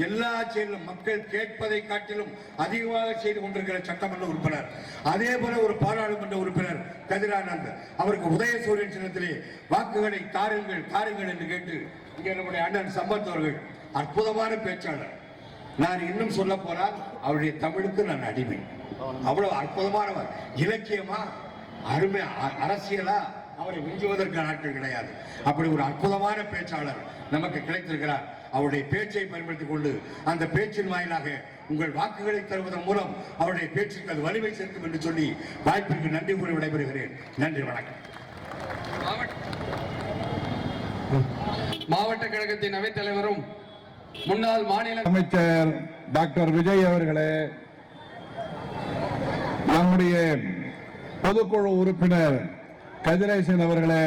எல்லா செயலும் மக்கள் கேட்பதை காட்டிலும் அதிகமாக செய்து கொண்டிருக்கிற சட்டமன்ற உறுப்பினர். அதே போல ஒரு பாராளுமன்ற உறுப்பினர் கதிரானந்த் அவருக்கு உதயசூரியன் சின்னத்திலே வாக்குகளை தாருங்கள் தாருங்கள் என்று கேட்டு இங்கே நம்முடைய அண்ணன் சம்பத் அவர்கள் அற்புதமான பேச்சாளர். நான் இன்னும் சொல்ல போனால் அவருடைய தமிழுக்கு நான் அடிமை. அவ்வளவு அற்புதமானவர். இலக்கியமா அருமை அ- அரசியலா அவரை விஞ்சுவதற்கு நாட்கள் கிடையாது. அப்படி ஒரு அற்புதமான பேச்சாளர் நமக்கு கிடைத்திருக்கிறார். அவருடைய பேச்சை பயன்படுத்திக் கொண்டு அந்த பேச்சின் வாயிலாக உங்கள் வாக்குகளை தருவதன் மூலம் அவருடைய பேச்சுக்கு அது வலிமை சேர்க்கும் என்று சொல்லி வாய்ப்பிற்கு நன்றி கூறி விடைபெறுகிறேன். நன்றி வணக்கம். மாவட்ட கழகத்தின் அவைத்தலைவரும் முன்னாள் மாநில அமைச்சர் டாக்டர் விஜய் அவர்களே நம்முடைய பொதுக்குழு உறுப்பினர் கதிரேசன் அவர்களே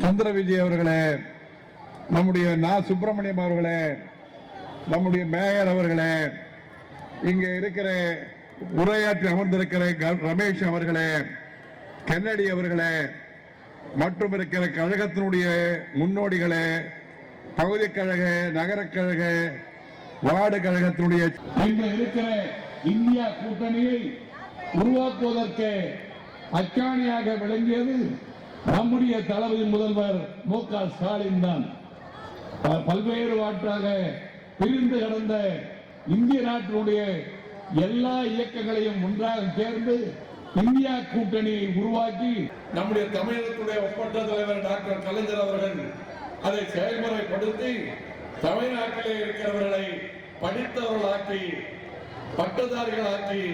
சந்திர விஜய் அவர்களே நம்முடைய நா சுப்பிரமணியம் அவர்களே நம்முடைய மேயர் அவர்களே இங்கே இருக்கிற உரையாற்றி அமர்ந்திருக்கிற க- ரமேஷ் அவர்களே கென்னடி அவர்களே மற்றும் இருக்கிற கழகத்தினுடைய முன்னோடிகளே பகுதி கழக நகரக் கழக வார்டு கழகத்தினுடைய இன்று இருக்கிற இந்தியா கூட்டணியை உருவாக்குவதற்கு அச்சாணியாக விளங்கியது நம்முடைய தளபதி முதல்வர் மு க ஸ்டாலின் தான். பல்வேறு வாற்றாக பிரிந்து கடந்த இந்திய நாட்டினுடைய எல்லா இயக்கங்களையும் ஒன்றாக சேர்ந்து இந்தியா கூட்டணியை உருவாக்கி நம்முடைய தமிழகத்துடைய ஒப்பற்ற தலைவர் டாக்டர் கலைஞர் அவர்கள் அதை செயல்முறைப்படுத்தி தமிழ்நாட்டிலே இருக்கிறவர்களை படித்தவர்களாக்கி பட்டதாரிகளாக்கி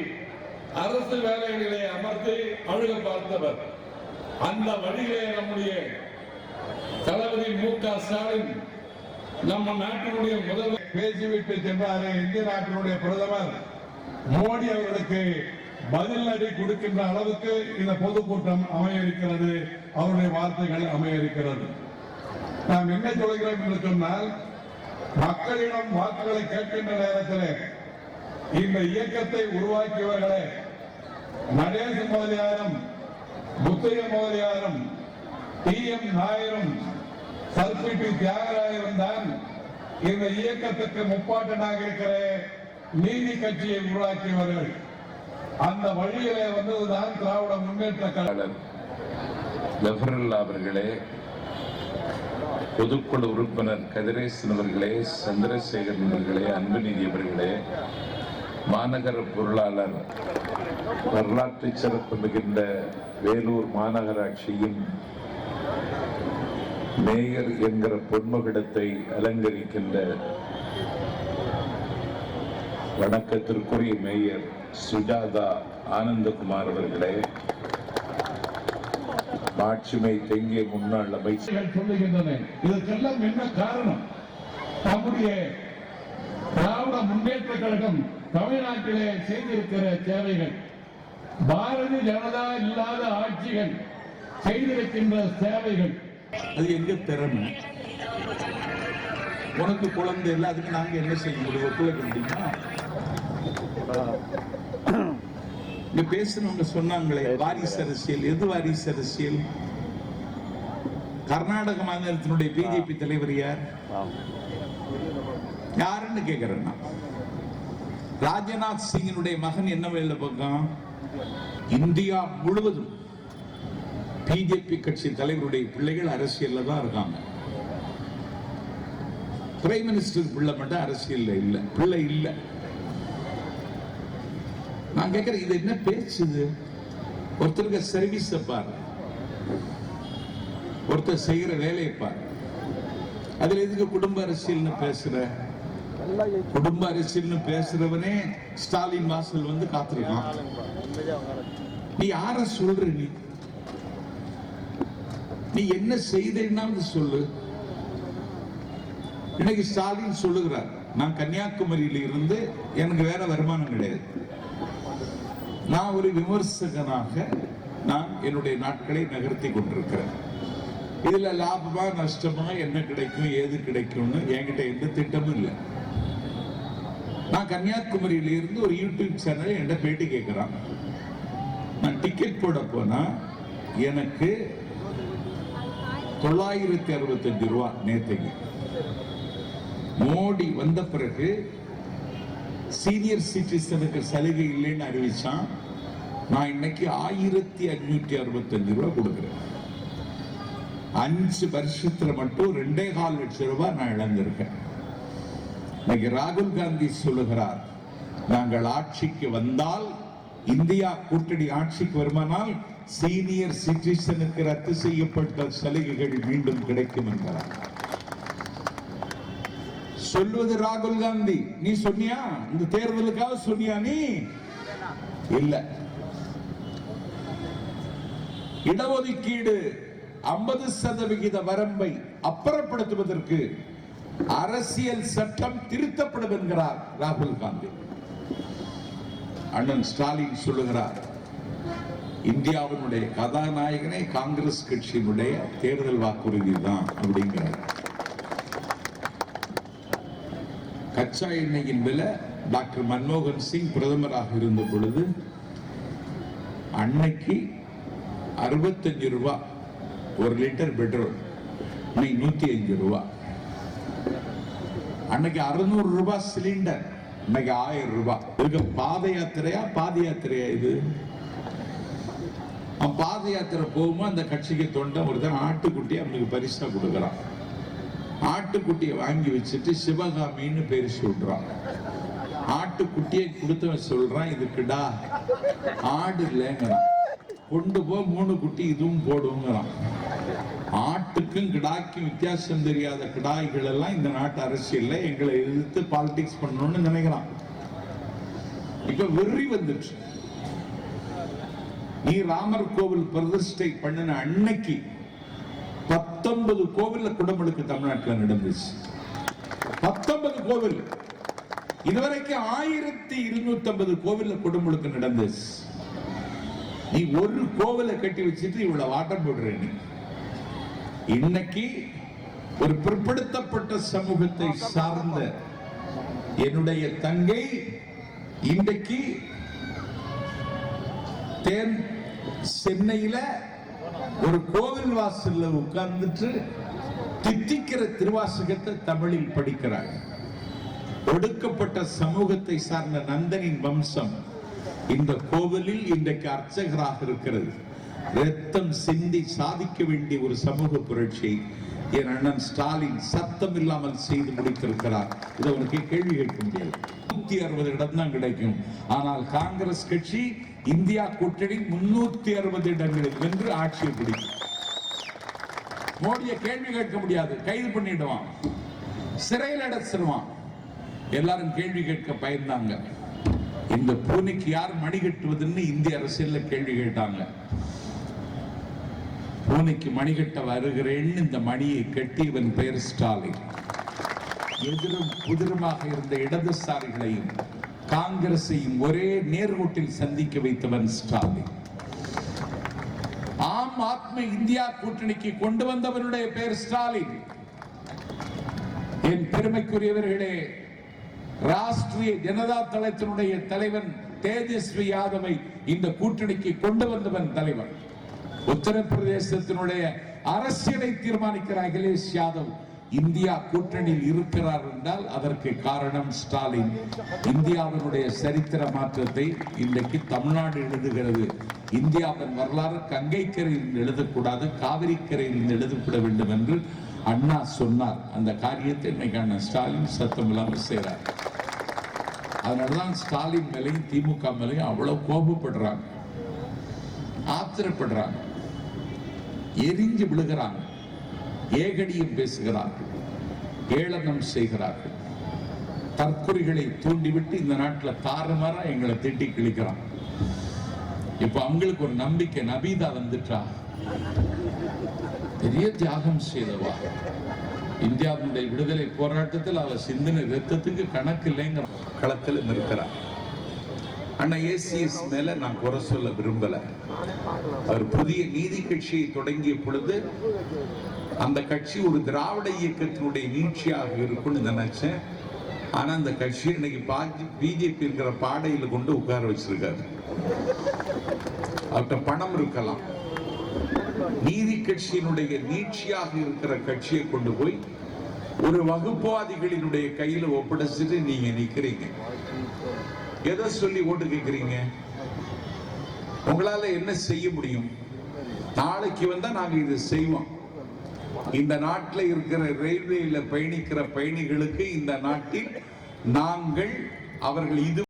அரசு வேலைகளை அமர்த்தி அழுக பார்த்தவர். அந்த வழியிலே நம்முடைய தளபதி மு க ஸ்டாலின் நம்ம நாட்டினுடைய முதல்வர். பேசிவிட்டு சென்றாரே இந்திய நாட்டினுடைய பிரதமர். மோடி அவர்களுக்கு பதில் அடி கொடுக்கின்ற அளவுக்கு இந்த பொதுக்கூட்டம் அமைய இருக்கிறது அவருடைய வார்த்தைகள் அமைய இருக்கிறது நாம் என்ன சொல்கிறோம் என்று சொன்னால் மக்களிடம் வாக்குகளை கேட்கின்ற நேரத்தில் இந்த இயக்கத்தை உருவாக்கியவர்களே நடேச முதலியாரும் முத்தைய முதலியாரும் டி எம் நாயரும் சர்பிட்டி தியாகராயரும் தான் இந்த இயக்கத்துக்கு முப்பாட்டனாக இருக்கிற நீதி கட்சியை உருவாக்கியவர்கள். அந்த வழியிலே வந்ததுதான் திராவிட முன்னேற்ற கழகம் லெபரல் அவர்களே பொதுக்குழு உறுப்பினர் கதிரேசன் அவர்களே சந்திரசேகரன் அவர்களே அன்புநீதி அவர்களே மாநகர பொருளாளர் வரலாற்று சிறப்பு மிகுந்த வேலூர் மாநகராட்சியின் மேயர் என்கிற பொன்மகிடத்தை அலங்கரிக்கின்ற வணக்கத்திற்குரிய மேயர் சுஜாதா ஆனந்தகுமார் அவர்களே மாட்சிமை தெங்கிய முன்னாள் அமைச்சர். சொல்லுகின்றன இதற்கெல்லாம் என்ன காரணம்? நம்முடைய திராவிட முன்னேற்ற கழகம் தமிழ்நாட்டிலே செய்திருக்கிற சேவைகள். பாரதிய ஜனதா இல்லாத ஆட்சிகள் செய்திருக்கின்ற சேவைகள். அது எங்க திறமை? உனக்கு குழந்தை இல்லை அதுக்கு நாங்க என்ன செய்ய முடியும்? ஒத்துழைக்க முடியுமா? இங்க பேசுனவங்க சொன்னாங்களே வாரிசு அரசியல். எது வாரிசு அரசியல்? கர்நாடக மாநிலத்தினுடைய பிஜேபி தலைவர் யார்? யாருன்னு கேக்குறேன் ராஜநாத் சிங்கினுடைய மகன் என்ன வேலை பக்கம்? இந்தியா முழுவதும் பிஜேபி கட்சி தலைவருடைய பிள்ளைகள் அரசியல்ல தான் இருக்காங்க. பிரைம் மினிஸ்டர் பிள்ளை மட்டும் அரசியல்ல இல்ல. பிள்ளை இல்ல. நான் கேட்கிறேன் இது என்ன பேச்சுது ஒருத்தருக்கு சர்வீஸ் பாரு ஒருத்தர் செய்யற வேலையை பாரு அதுல எதுக்கு குடும்ப அரசியல்னு பேசுற? குடும்ப அரசியல்னு பேசுறவனே ஸ்டாலின் வாசல் வந்து காத்திருக்கான் நீ யார சொல்ற நீ? நீ என்ன செய்தேன்னு சொல்லு. இன்னைக்கு ஸ்டாலின் சொல்லுகிறார் நான் கன்னியாகுமரியில இருந்து எனக்கு வேற வருமானம் கிடையாது. நான் ஒரு விமர்சகனாக நான் என்னுடைய நாட்களை நகர்த்தி கொண்டிருக்கிறேன். இதுல லாபமா நஷ்டமா என்ன கிடைக்கும் ஏது கிடைக்கும்னு என்கிட்ட எந்த திட்டமும் இல்லை. நான் கன்னியாகுமரியில இருந்து ஒரு யூடியூப் சேனல் என்கிட்ட பேட்டி கேட்கிறான் நான் டிக்கெட் போட போனா எனக்கு தொள்ளாயிரத்தி அறுபத்தஞ்சு ரூபா நேற்றுக்கு மோடி வந்த பிறகு சீனியர் சிட்டிசனுக்கு சலுகை இல்லைன்னு அறிவிச்சான். நான் இன்னைக்கு ஆயிரத்தி அஞ்சூற்றி அறுபத்தஞ்சு ரூபா கொடுக்குறேன். அஞ்சு வருஷத்துல மட்டும் ரெண்டே கால் லட்சம் ரூபாய் நான் இழந்திருக்கேன். இன்னைக்கு ராகுல் காந்தி சொல்லுகிறார் நாங்கள் ஆட்சிக்கு வந்தால் இந்தியா கூட்டணி ஆட்சிக்கு வருமானால் சீனியர் சிட்டிசனுக்கு ரத்து செய்யப்பட்ட சலுகைகள் மீண்டும் கிடைக்கும் என்கிறார் சொல்வது ராகுல் காந்தி. நீ சொன்னியா? இந்த தேர்தலுக்காக சொன்னியா நீ? இல்ல. இடஒதுக்கீடு ஐம்பது சதவிகித வரம்பை அப்புறப்படுத்துவதற்கு அரசியல் சட்டம் திருத்தப்படும் என்கிறார் ராகுல் காந்தி. அண்ணன் ஸ்டாலின் சொல்லுகிறார் இந்தியாவினுடைய கதாநாயகனே காங்கிரஸ் கட்சியினுடைய தேர்தல் வாக்குறுதி தான் அப்படிங்கிறார். கச்சா எண்ணெயின் விலை டாக்டர் மன்மோகன் சிங் பிரதமராக இருந்த பொழுது அன்னைக்கு அறுபத்தஞ்சு ரூபா ஒரு லிட்டர் பெட்ரோல் இன்னைக்கு நூத்தி அஞ்சு ரூபாய் அன்னைக்கு அறுநூறு ரூபாய் சிலிண்டர். இன்னைக்கு ஆயிரம் ரூபாய் இதுக்கு பாத யாத்திரையா? பாத யாத்திரையா இது? அவன் பாத யாத்திரை போகும்போது அந்த கட்சிக்கு தொண்டை ஒருத்தன் ஆட்டுக்குட்டி அவனுக்கு பரிசா கொடுக்குறான். ஆட்டுக்குட்டியை வாங்கி வச்சுட்டு சிவகாமின்னு பேர் சொல்றான். ஆட்டுக்குட்டியை கொடுத்தவன் சொல்றான் இதுக்குடா ஆடு இல்லைங்கிறான். கொண்டு போ மூணு குட்டி இதுவும் போடுங்கிறான். ஆட்டுக்கும் கிடாய்க்கும் வித்தியாசம் தெரியாத கிடாய்கள் எல்லாம் இந்த நாட்டு அரசியல்ல எங்களை எதிர்த்து பாலிடிக்ஸ் பண்ணணும்னு நினைக்கிறான். இப்ப வெறி வந்துச்சு நீ ராமர் கோவில் பிரதிஷ்டை பண்ணின அன்னைக்கு பத்தொன்பது கோவில்ல குடமுழுக்கு தமிழ்நாட்டில் நடந்துச்சு. பத்தொன்பது கோவில். இதுவரைக்கும் ஆயிரத்தி இருநூத்தி ஐம்பது கோவில்ல குடமுழுக்கு நடந்துச்சு. நீ ஒரு கோவிலை கட்டி வச்சுட்டு இவ்வளவு ஆட்டம் போடுற நீ. இன்னைக்கு ஒரு பிற்படுத்தப்பட்ட சமூகத்தை சார்ந்த என்னுடைய தங்கை இன்றைக்கு தேன் சென்னையில ஒரு கோவில் வாசல்ல உட்கார்ந்துட்டு தித்திக்கிற திருவாசகத்தை தமிழில் படிக்கிறாங்க ஒடுக்கப்பட்ட சமூகத்தை சார்ந்த நந்தனின் வம்சம் இந்த கோவிலில் இன்றைக்கு அர்ச்சகராக இருக்கிறது. ரத்தம் சிந்தி சாதிக்க வேண்டிய ஒரு சமூக புரட்சி. என் அண்ணன் ஸ்டாலின் சத்தம் இல்லாமல் செய்து முடித்திருக்கிறார். இது உனக்கு கேள்வி கேட்க முடியாது. நூத்தி அறுபது இடம் தான் கிடைக்கும். ஆனால் காங்கிரஸ் கட்சி இந்தியா கூட்டணி முன்னூத்தி அறுபது இடங்களில் வென்று ஆட்சியை பிடிக்கும். மோடியை கேள்வி கேட்க முடியாது. கைது பண்ணிடுவான். சிறையில் அடைச்சிருவான். எல்லாரும் கேள்வி கேட்க பயந்தாங்க. இந்த பூனைக்கு யார் மணி கட்டுவதுன்னு இந்திய அரசியல்ல கேள்வி கேட்டாங்க. பூனைக்கு மணி கட்ட வருகிறேன்னு இந்த மணியை கட்டி இவன் பெயர் ஸ்டாலின். எதிரும் புதிரமாக இருந்த இடதுசாரிகளையும் காங்கிரஸையும் ஒரே நேர்கோட்டில் சந்திக்க வைத்தவன் ஸ்டாலின். ஆம் ஆத்ம இந்தியா கூட்டணிக்கு கொண்டு வந்தவனுடைய பெயர் ஸ்டாலின். என் பெருமைக்குரியவர்களே ராஷ்டிரிய ஜனதா தளத்தினுடைய தலைவன் தேஜஸ்வி யாதவை இந்த கூட்டணிக்கு கொண்டு வந்தவன் தலைவன் உத்தரப்பிரதேசத்தினுடைய அரசியலை தீர்மானிக்கிற அகிலேஷ் யாதவ் இந்தியா கூட்டணியில் இருக்கிறார் என்றால் அதற்கு காரணம் ஸ்டாலின். இந்தியாவினுடைய சரித்திர மாற்றத்தை இன்றைக்கு தமிழ்நாடு எழுதுகிறது. இந்தியாவின் வரலாறு கங்கைக்கரையில் எழுதக்கூடாது காவிரிக்கரையில் எழுதப்பட வேண்டும் என்று அண்ணா சொன்னார். அந்த காரியத்தை இன்னைக்கு ஸ்டாலின் சத்தம் இல்லாமல் செய்கிறார் அதனாலதான் ஸ்டாலின் மேலையும் திமுக மேலையும் அவ்வளவு கோபப்படுறாங்க. ஆத்திரப்படுறாங்க. எரிஞ்சு விழுகிறாங்க ஏகடியும் பேசுகிறார்கள். ஏளனம் செய்கிறார்கள். தற்கொலைகளை தூண்டிவிட்டு இந்த நாட்டில் தாறுமாறா எங்களை திட்டி கிழிக்கிறான். இப்போ அவங்களுக்கு ஒரு நம்பிக்கை நபீதா வந்துட்டா. பெரிய தியாகம் செய்தவா. இந்தியாவினுடைய விடுதலை போராட்டத்தில் அவள் சிந்தின ரத்தத்துக்கு கணக்கு இல்லைங்கிற களத்தில் நிற்கிறார் அண்ணா ஏசிஎஸ் மேல நான் குறை சொல்ல விரும்பல. அவர் புதிய நீதி கட்சியை தொடங்கிய பொழுது அந்த கட்சி ஒரு திராவிட இயக்கத்தினுடைய நீட்சியாக இருக்கும்னு நினைச்சேன். ஆனா அந்த கட்சி இன்னைக்கு பிஜேபி இருக்கிற பாடையில கொண்டு உட்கார வச்சிருக்காரு. அவர்கிட்ட பணம் இருக்கலாம். நீதி கட்சியினுடைய நீட்சியாக இருக்கிற கட்சியை கொண்டு போய் ஒரு வகுப்புவாதிகளினுடைய கையில ஒப்படைச்சிட்டு நீங்க நிக்கிறீங்க. எதை சொல்லி ஓட்டு கேட்குறீங்க? உங்களால என்ன செய்ய முடியும்? நாளைக்கு வந்தா நாங்க இது செய்வோம். இந்த நாட்டில் இருக்கிற ரயில்வேல பயணிக்கிற பயணிகளுக்கு இந்த நாட்டில் நாங்கள் அவர்கள் இது